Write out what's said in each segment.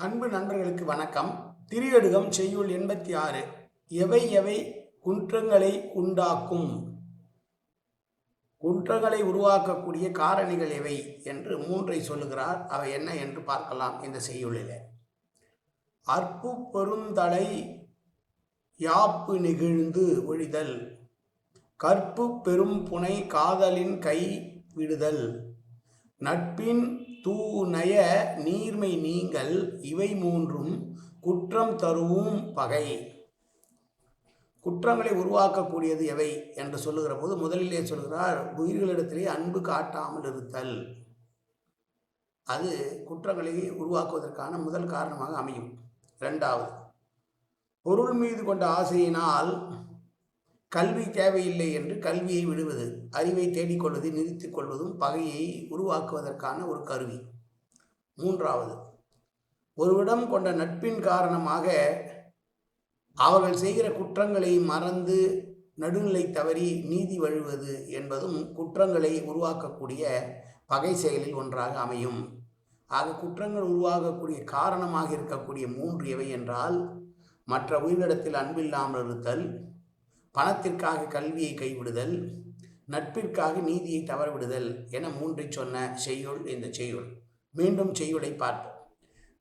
அன்பு நண்பர்களுக்கு வணக்கம். திரியடுகம் செய்யுள் எண்பத்தி ஆறு எவை எவை குற்றங்களை உண்டாக்கும்? குற்றங்களை உருவாக்கக்கூடிய காரணிகள் எவை என்று மூன்றை சொல்லுகிறார். அவை என்ன என்று பார்க்கலாம் இந்த செய்யுளில். அற்பு பெருந்தலை யாப்பு நெகிழ்ந்து ஒழிதல் கற்பு பெரும் புனை காதலின் கை விடுதல். நட்பின் தூநய நீர்மை நீங்கள் இவை மூன்றும் குற்றம் தருவும் பகை. குற்றங்களை உருவாக்கக்கூடியது எவை என்று சொல்லுகிற போது முதலிலே சொல்கிறார் உயிர்களிடத்திலே அன்பு காட்டாமல் இருத்தல். அது குற்றங்களை உருவாக்குவதற்கான முதல் காரணமாக அமையும். இரண்டாவது பொருள் மீது கொண்ட ஆசையினால் கல்வி தேவையில்லை என்று கல்வியை விடுவது அறிவை தேடிக்கொள்வதை நிறுத்திக் கொள்வதும் பகையை உருவாக்குவதற்கான ஒரு கருவி. மூன்றாவது ஒருவிடம் கொண்ட நட்பின் காரணமாக அவர்கள் செய்கிற குற்றங்களை மறந்து நடுநிலை தவறி நீதி வழுவது என்பதும் குற்றங்களை உருவாக்கக்கூடிய பகை செயலில் ஒன்றாக அமையும். ஆக குற்றங்கள் உருவாகக்கூடிய காரணமாக இருக்கக்கூடிய மூன்று எவை என்றால் மற்ற உயிரிடத்தில் அன்பில்லாமல் இருத்தல் பணத்திற்காக கல்வியை கைவிடுதல் நட்பிற்காக நீதியை தவறவிடுதல் என மூன்றை சொன்ன செய்யுள் இந்த செய்யுள். மீண்டும் செய்யுளை பார்ப்போம்.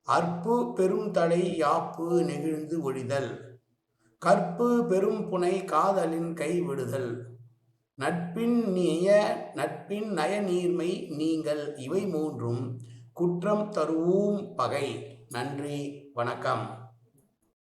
அற்பு பெரும் தடை யாப்பு நெகிழ்ந்து ஒழிதல். கற்பு பெரும் புனை காதலின் கைவிடுதல் நட்பின் நிய நட்பின் நயநீர்மை நீங்கள் இவை மூன்றும் குற்றம் தருவோம் பகை. நன்றி வணக்கம்.